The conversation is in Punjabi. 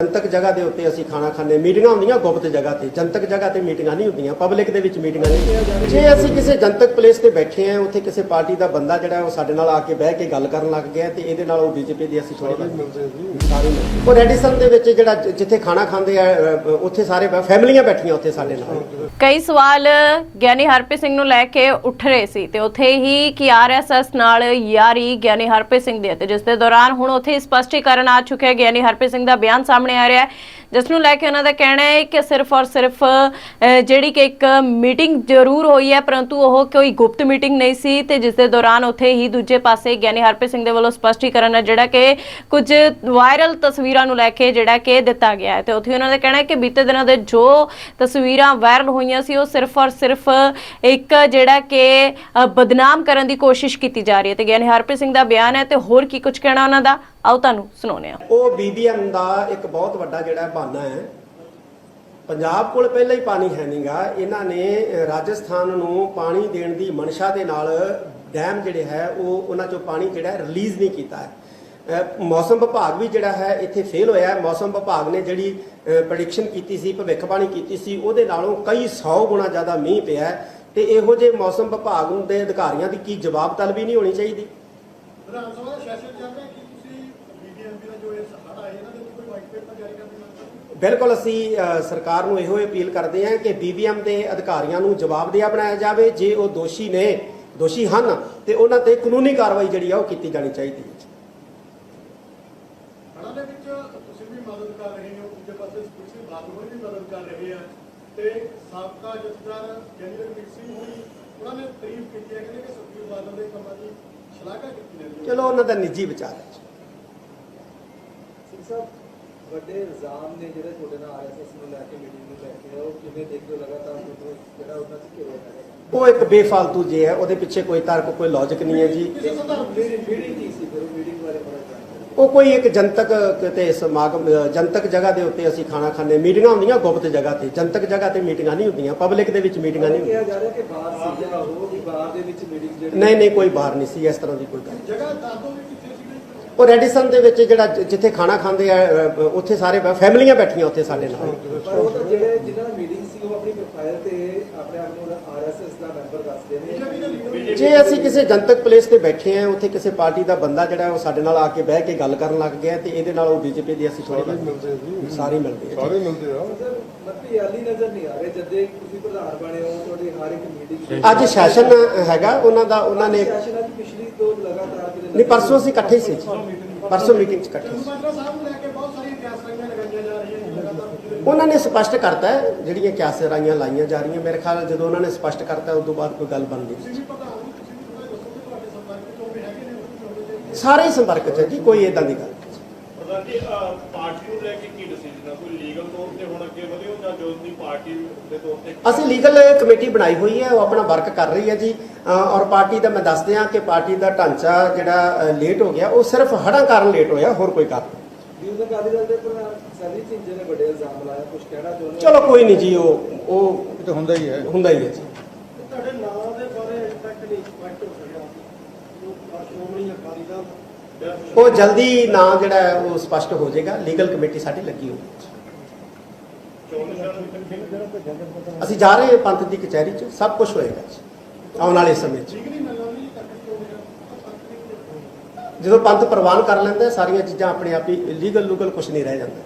ਜਨਤਕ ਜਗ੍ਹਾ ਦੇ ਉੱਤੇ ਅਸੀਂ ਖਾਣਾ ਖਾਂਦੇ ਮੀਟਿੰਗਾਂ ਹੁੰਦੀਆਂ ਗੁਪਤ ਜਗ੍ਹਾ ਤੇ ਜਨਤਕ ਜਗ੍ਹਾ ਤੇ ਮੀਟਿੰਗਾਂ ਨਹੀਂ ਹੁੰਦੀਆਂ ਪਬਲਿਕ ਦੇ ਵਿੱਚ ਮੀਟਿੰਗਾਂ ਨਹੀਂ ਜੇ ਅਸੀਂ ਕਿਸੇ ਜਨਤਕ ਪਲੇਸ ਤੇ ਬੈਠੇ ਆ ਉੱਥੇ ਕਿਸੇ ਪਾਰਟੀ ਦਾ ਬੰਦਾ ਜਿਹੜਾ ਉਹ ਸਾਡੇ ਨਾਲ ਆ ਕੇ ਬਹਿ ਕੇ ਗੱਲ ਕਰਨ ਲੱਗ ਗਿਆ ਤੇ ਇਹਦੇ ਨਾਲ ਉਹ ਬੀਜੇਪੀ ਦੀ ਅਸੀਂ ਥੋੜੀ। ਉਹ ਰੈਡੀਸਨ ਦੇ ਵਿੱਚ ਜਿਹੜਾ ਜਿੱਥੇ ਖਾਣਾ ਖਾਂਦੇ ਆ ਉੱਥੇ ਸਾਰੇ ਫੈਮਲੀਆਂ ਬੈਠੀਆਂ ਉੱਥੇ ਸਾਡੇ ਨਾਲ। ਕਈ ਸਵਾਲ ਗਿਆਨੀ ਹਰਪ੍ਰੀਤ ਸਿੰਘ ਨੂੰ ਲੈ ਕੇ ਉੱਠ ਰਹੇ ਸੀ ਤੇ ਉੱਥੇ ਹੀ ਕਿ ਆਰਐਸਐਸ ਨਾਲ ਯਾਰੀ ਗਿਆਨੀ ਹਰਪ੍ਰੀਤ ਸਿੰਘ ਦੀ ਹੈ ਤੇ ਜਿਸ ਦੇ ਦੌਰਾਨ ਹੁਣ ਉੱਥੇ ਸਪਸ਼ਟੀਕਰਨ ਆ ਚੁੱਕਿਆ ਹੈ। ਗਿਆਨੀ ਹਰਪ੍ਰੀਤ ਸਿੰਘ ਦਾ ਬਿਆਨ ਸਾਹਮਣੇ ਆ ਰਿਹਾ ਹੈ। ਜਿਸ ਨੂੰ ਲੈ ਕੇ ਉਹਨਾਂ ਦਾ ਕਹਿਣਾ ਹੈ ਕਿ ਸਿਰਫ ਔਰ ਸਿਰਫ ਜਿਹੜੀ ਕਿ ਇੱਕ ਮੀਟਿੰਗ ਜ਼ਰੂਰ ਹੋਈ ਹੈ, ਪਰੰਤੂ ਉਹ ਕੋਈ ਗੁਪਤ ਮੀਟਿੰਗ ਨਹੀਂ ਸੀ ਤੇ ਜਿਸ ਦੇ ਦੌਰਾਨ ਉੱਥੇ ਹੀ ਦੂਜੇ ਪਾਸੇ ਗਿਆਨੀ ਹਰਪ੍ਰੀਤ ਸਿੰਘ ਦੇ ਵੱਲੋਂ ਸਪਸ਼ਟੀਕਰਨ ਹੈ, ਜਿਹੜਾ ਕਿ ਕੁਝ ਵਾਇਰਲ ਤਸਵੀਰਾਂ ਨੂੰ ਲੈ ਕੇ ਜਿਹੜਾ ਕਿ ਦਿੱਤਾ ਗਿਆ ਹੈ। ਤੇ ਉੱਥੇ ਉਹਨਾਂ ਦਾ ਕਹਿਣਾ ਹੈ ਕਿ ਬੀਤੇ ਦਿਨਾਂ ਦੇ ਜੋ ਤਸਵੀਰਾਂ ਵਾਇਰਲ ਹੋਈਆਂ ਸੀ, ਉਹ ਸਿਰਫ ਔਰ ਸਿਰਫ ਇੱਕ ਜਿਹੜਾ ਕਿ ਬਦਨਾਮ ਕਰਨ ਦੀ ਕੋਸ਼ਿਸ਼ ਕੀਤੀ ਜਾ ਰਹੀ ਹੈ। ਤੇ ਗਿਆਨੀ ਹਰਪ੍ਰੀਤ ਸਿੰਘ ਦਾ ਬਿਆਨ ਹੈ ਤੇ ਹੋਰ ਕੀ ਕੁਝ ਕਹਿਣਾ ਉਹਨਾਂ ਦਾ? ਆਓ ਤੁਹਾਨੂੰ ਸੁਣਾਉਂਦੇ ਹਾਂ। ਉਹ ਬੀਬੀਐਮ ਦਾ ਇੱਕ ਬਹੁਤ ਵੱਡਾ ਜਿਹੜਾ ਬਹਾਨਾ ਹੈ। ਪੰਜਾਬ ਕੋਲ ਪਹਿਲਾਂ ਹੀ ਪਾਣੀ ਹੈ ਨਹੀਂਗਾ ਇਹਨਾਂ ਨੇ ਰਾਜਸਥਾਨ ਨੂੰ ਪਾਣੀ ਦੇਣ ਦੀ ਮਨਸ਼ਾ ਦੇ ਨਾਲ ਡੈਮ ਜਿਹੜੇ ਹੈ ਉਹ ਉਹਨਾਂ ਚੋਂ ਪਾਣੀ ਜਿਹੜਾ ਰਿਲੀਜ਼ ਨਹੀਂ ਕੀਤਾ ਹੈ। ਮੌਸਮ ਵਿਭਾਗ ਵੀ ਜਿਹੜਾ ਹੈ ਇੱਥੇ ਫੇਲ ਹੋਇਆ ਹੈ। ਮੌਸਮ ਵਿਭਾਗ ਨੇ ਜਿਹੜੀ ਪ੍ਰੈਡਿਕਸ਼ਨ ਕੀਤੀ ਸੀ ਭਵਿੱਖਬਾਣੀ ਕੀਤੀ ਸੀ ਉਹਦੇ ਨਾਲੋਂ ਕਈ 100 ਗੁਣਾ ਜ਼ਿਆਦਾ ਮੀਂਹ ਪਿਆ ਤੇ ਇਹੋ ਜਿਹੇ ਮੌਸਮ ਵਿਭਾਗ ਦੇ ਅਧਿਕਾਰੀਆਂ ਦੀ ਕੀ ਜਵਾਬ ਤਲਬੀ ਨਹੀਂ ਹੋਣੀ ਚਾਹੀਦੀ ਵਿਧਾਨ ਸਭਾ ਦਾ ਸੈਸ਼ਨ ਚੱਲ ਰਿਹਾ ਕਿ ਤੁਸੀਂ ਬੀਬੀਐਮਪੀ ਦਾ ਜੋ ਇਹ ਸਹਾਰਾ ਹੈ ਇਹਨਾਂ ਦੇ ਉੱਤੇ ਕੋਈ ਵਾਈਟ ਪੇਪਰ ਜਾਰੀ ਕਰਨ ਦੀ ਮੰਗ ਕਰਦੇ ਹੋ? ਬਿਲਕੁਲ ਅਸੀਂ ਸਰਕਾਰ ਨੂੰ ਇਹੋ ਅਪੀਲ ਕਰਦੇ ਹਾਂ ਕਿ ਬੀਬੀਐਮ ਦੇ ਅਧਿਕਾਰੀਆਂ ਨੂੰ ਜਵਾਬਦੇਹ ਬਣਾਇਆ ਜਾਵੇ ਜੇ ਉਹ ਦੋਸ਼ੀ ਨੇ ਦੋਸ਼ੀ ਹਨ ਤੇ ਉਹਨਾਂ ਤੇ ਕਾਨੂੰਨੀ ਕਾਰਵਾਈ ਜਿਹੜੀ ਆ ਉਹ ਕੀਤੀ ਜਾਣੀ ਚਾਹੀਦੀ ਹੈ ਹੜ੍ਹਾਂ ਦੇ ਵਿੱਚ ਤੁਸੀਂ ਵੀ ਮਦਦ ਕਰ ਰਹੇ ਹੋ ਦੂਜੇ ਪਾਸੇ ਬਾਦਲ ਹੋਣੀ ਵੀ ਮਦਦ ਕਰ ਰਹੇ ਆ ਤੇ ਸਾਬਕਾ ਜਥੇਦਾਰ ਰਣਜੀਤ ਸਿੰਘ ਹੋਣੀ ਉਹਨਾਂ ਨੇ ਤਾਰੀਫ ਕੀਤੀ ਹੈ ਕਿ ਸੁਖੀ ਬਾਦਲ ਦੇ ਕੰਮਾਂ ਦੀ ਸ਼ਲਾਘਾ ਕੀਤੀ ਹੈ ਚਲੋ ਉਹਨਾਂ ਦਾ ਨਿੱਜੀ ਵਿਚਾਰ ਹੈ। ਸਿੰਘ ਸਾਹਿਬ ਵੱਡੇ ਇਲਜ਼ਾਮ ਨੇ ਜਿਹੜੇ ਤੁਹਾਡੇ ਨਾਲ ਆਰਐਸਐਸ ਨੂੰ ਲੈ ਕੇ ਮੀਟਿੰਗ ਨੂੰ ਲੈ ਕੇ ਉਹ ਕਿਵੇਂ ਦੇਖਦੇ ਹੋ ਲਗਾਤਾਰ ਤੁਹਾਨੂੰ ਜਿਹੜਾ ਉਹਨਾਂ ਚ ਘਿਰਿਆ ਰਿਹਾ? ਉਹ ਇੱਕ ਬੇਫਾਲਤੂ ਜੇ ਹੈ ਉਹਦੇ ਪਿੱਛੇ ਕੋਈ ਤਰਕ ਕੋਈ ਲੌਜੀਕ ਨਹੀਂ ਹੈ ਜੀ। ਕੀ ਉਹ ਕੋਈ ਇੱਕ ਜਨਤਕ ਕਿਤੇ ਸਮਾਗਮ ਜਨਤਕ ਜਗ੍ਹਾ ਦੇ ਉੱਤੇ ਅਸੀਂ ਖਾਣਾ ਖਾਂਦੇ ਮੀਟਿੰਗਾਂ ਹੁੰਦੀਆਂ ਗੁਪਤ ਜਗ੍ਹਾ ਤੇ ਜਨਤਕ ਜਗ੍ਹਾ ਤੇ ਮੀਟਿੰਗਾਂ ਨਹੀਂ ਹੁੰਦੀਆਂ ਪਬਲਿਕ ਦੇ ਵਿੱਚ ਮੀਟਿੰਗਾਂ ਨਹੀਂ ਕਿਹਾ ਹੁੰਦੀਆਂ। ਜਾ ਰਿਹਾ ਕਿ ਬਾਹਰ ਸੀ ਜਾਂ ਉਹ ਵੀ ਬਾਹਰ ਦੇ ਵਿੱਚ ਮੀਟਿੰਗ ਜਿਹੜੀ ਨਹੀਂ ਨਹੀਂ ਕੋਈ ਬਾਹਰ ਨਹੀਂ ਸੀ ਇਸ ਤਰ੍ਹਾਂ ਦੀ ਕੋਈ ਗੱਲ ਜਗ੍ਹਾ ਦਾਦੋ ਵੀ ਕਿੱਥੇ ਉਹ ਰੈਡੀਸਨ ਦੇ ਵਿੱਚ ਜਿਹੜਾ ਜਿੱਥੇ ਖਾਣਾ ਖਾਂਦੇ ਆ ਉੱਥੇ ਸਾਰੇ ਫੈਮਲੀਆਂ ਬੈਠੀਆਂ ਉੱਥੇ ਸਾਡੇ ਨਾਲ। ਪਰ ਉਹ ਤਾਂ ਜਿਹੜੇ ਜਿਨ੍ਹਾਂ ਮੀਟਿੰਗ ਸੀ ਉਹ ਆਪਣੀ ਪ੍ਰੋਫਾਈਲ ਤੇ ਆਪਣੇ ਆਪ ਨੂੰ ਆਰਐਸਐਸ ਦਾ ਮੈਂਬਰ ਦੱਸਦੇ ਨੇ। ਜੇ ਅਸੀਂ ਕਿਸੇ ਜਨਤਕ ਪਲੇਸ ਤੇ ਬੈਠੇ ਆ ਉੱਥੇ ਕਿਸੇ ਪਾਰਟੀ ਦਾ ਬੰਦਾ ਜਿਹੜਾ ਉਹ ਸਾਡੇ ਨਾਲ ਆ ਕੇ ਬਹਿ ਕੇ ਗੱਲ ਕਰਨ ਲੱਗ ਗਿਆ ਤੇ ਇਹਦੇ ਨਾਲ ਉਹ ਬੀਜੇਪੀ ਦੀ ਅਸੀਂ ਥੋੜੀ ਸਾਰੇ ਮਿਲਦੇ ਆ ਸਾਰੇ ਮਿਲਦੇ ਆ। ਸਰ ਮੱਤੀ ਯਾਲੀ ਨਜ਼ਰ ਨਹੀਂ ਆ ਰਹੇ ਜਦੇ ਤੁਸੀਂ ਪ੍ਰਧਾਨ ਬਣੇ ਹੋ ਤੁਹਾਡੀ ਹਰ ਇੱਕ ਮੀਟਿੰਗ ਅੱਜ ਸੈਸ਼ਨ ਹੈਗਾ ਉਹਨਾਂ ਦਾ ਉਹਨਾਂ ਨੇ ਸੈਸ਼ਨ ਅੱਜ ਪਿਛਲੀ ਨਹੀਂ, ਪਰਸੋਂ ਅਸੀਂ ਇਕੱਠੇ ਸੀ ਪਰਸੋਂ ਮੀਟਿੰਗ 'ਚ ਇਕੱਠੇ ਸੀ। ਉਹਨਾਂ ਨੇ ਸਪਸ਼ਟ ਕਰਤਾ ਹੈ, ਜਿਹੜੀਆਂ ਕਿਆਸਰਾਈਆਂ ਲਾਈਆਂ ਜਾ ਰਹੀਆਂ, ਮੇਰੇ ਖਿਆਲ ਜਦੋਂ ਉਹਨਾਂ ਨੇ ਸਪਸ਼ਟ ਕਰਤਾ ਉਸ ਤੋਂ ਬਾਅਦ ਕੋਈ ਗੱਲ ਬਣਦੀ ਤੁਸੀਂ ਸਾਰੇ ਹੀ ਸੰਪਰਕ 'ਚ ਜੀ, ਕੋਈ ਇਦਾਂ ਦੀ ਗੱਲ ਪ੍ਰਧਾਨ ਜੀ ਅਹ ਪਾਰਟੀ ਨੂੰ ਲੈ ਕੇ ਕੀ ਡਿਸੀਜਨ ਆ? ਕੋਈ ਲੀਗਲ ਤੌਰ ਤੇ ਹੁਣ ਅੱਗੇ ਵਧਿਓ ਜਾਂ ਜੋ ਦੀ ਪਾਰਟੀ ਦੇ ਤੌਰ ਤੇ ਅਸੀਂ ਲੀਗਲ ਕਮੇਟੀ ਬਣਾਈ ਹੋਈ ਹੈ ਉਹ ਆਪਣਾ ਵਰਕ ਕਰ ਰਹੀ ਹੈ ਜੀ। ਔਰ ਪਾਰਟੀ ਦਾ ਮੈਂ ਦੱਸ ਦਿਆਂ ਕਿ ਪਾਰਟੀ ਦਾ ਢਾਂਚਾ ਜਿਹੜਾ ਲੇਟ ਹੋ ਗਿਆ ਉਹ ਸਿਰਫ ਹੜ੍ਹਾਂ ਕਾਰਨ ਲੇਟ ਹੋਇਆ ਹੋਰ ਕੋਈ ਕਾਰਨ ਚਲੋ ਕੋਈ ਨਹੀਂ ਜੀ ਉਹ ਉਹ ਤਾਂ ਹੁੰਦਾ ਹੀ ਹੈ। ਹੁੰਦਾ ਹੀ ਹੈ ਜੀ। ਤੁਹਾਡੇ ਨਾਂ ਦੇ ਬਾਰੇ ਅਜੇ ਤੱਕ ਨਹੀਂ ਸਪਸ਼ਟ ਹੋ ਸਕਿਆ। ਜੋ ਸ਼੍ਰੋਮਣੀ ਅਕਾਲੀ ਦਲ ਉਹ ਜਲਦੀ ਨਾਂ ਜਿਹੜਾ ਉਹ ਸਪਸ਼ਟ ਹੋ ਜਾਏਗਾ। ਲੀਗਲ ਕਮੇਟੀ ਸਾਡੀ ਲੱਗੀ ਹੋਈ ਅਸੀਂ ਜਾ ਰਹੇ ਹਾਂ ਪੰਥ ਦੀ ਕਚਹਿਰੀ 'ਚ, ਸਭ ਕੁਝ ਹੋਏਗਾ ਜੀ, ਆਉਣ ਵਾਲੇ ਸਮੇਂ 'ਚ। ਜਦੋਂ ਪੰਥ ਪ੍ਰਵਾਨ ਕਰ ਲੈਂਦਾ ਸਾਰੀਆਂ ਚੀਜ਼ਾਂ ਆਪਣੇ ਆਪ ਹੀ ਲੀਗਲ ਲੂਗਲ ਕੁਝ ਨਹੀਂ ਰਹਿ ਜਾਂਦਾ।